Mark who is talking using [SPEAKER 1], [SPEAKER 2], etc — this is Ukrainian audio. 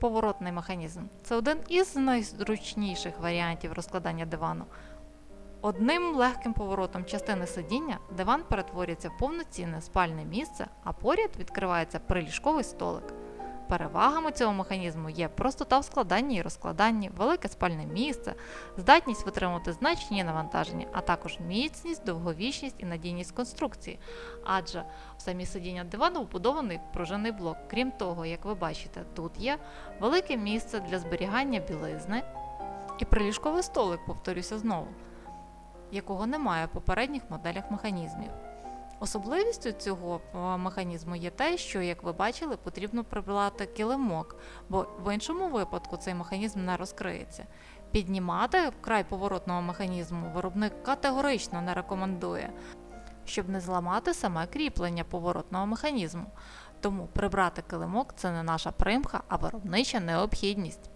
[SPEAKER 1] Поворотний механізм це один із найзручніших варіантів розкладання дивану. Одним легким поворотом частини сидіння диван перетворюється в повноцінне спальне місце, а поряд відкривається приліжковий столик. Перевагами цього механізму є простота в складанні і розкладанні, велике спальне місце, здатність витримувати значні навантаження, а також міцність, довговічність і надійність конструкції. Адже в самі сидіння дивану вбудований пружинний блок. Крім того, як ви бачите, тут є велике місце для зберігання білизни і приліжковий столик, повторюся знову, якого немає в попередніх моделях механізмів. Особливістю цього е, механізму є те, що, як ви бачили, потрібно прибрати килимок, бо в іншому випадку цей механізм не розкриється. Піднімати край поворотного механізму виробник категорично не рекомендує, щоб не зламати саме кріплення поворотного механізму. Тому прибрати килимок це не наша примха, а виробнича необхідність.